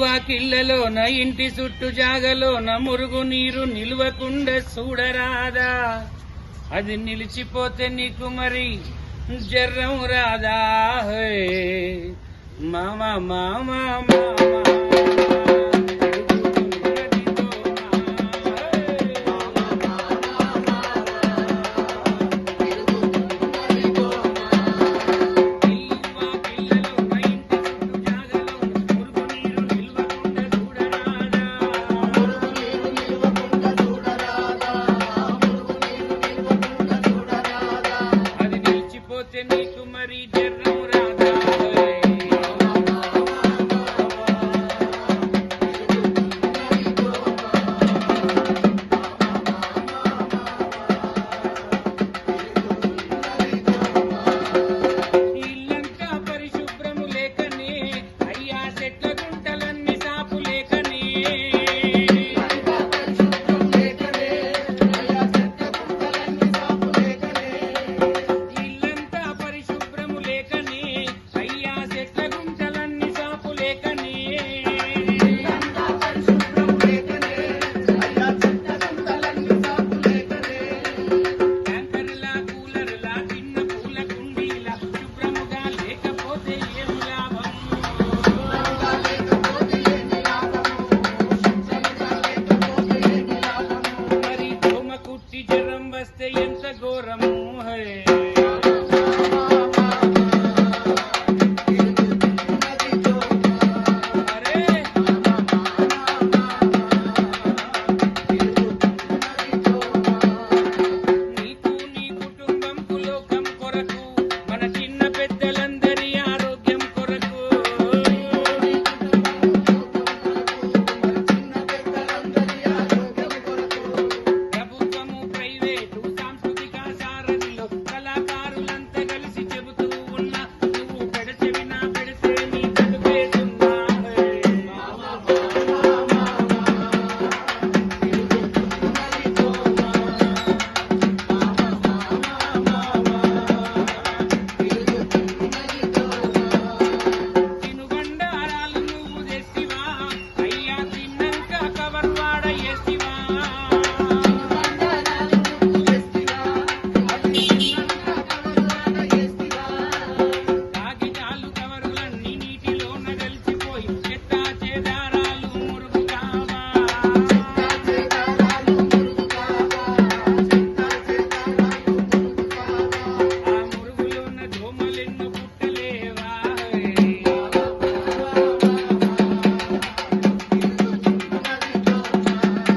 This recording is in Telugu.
వాకిళ్ళలోన ఇంటి చుట్టూ జాగలోన మురుగు నీరు నిలువకుండా చూడరాదా. అది నిలిచిపోతే నీకు మరి జర్రం రాదా? మామా మామ మామ మామ. सुमरी जरूरा 嘿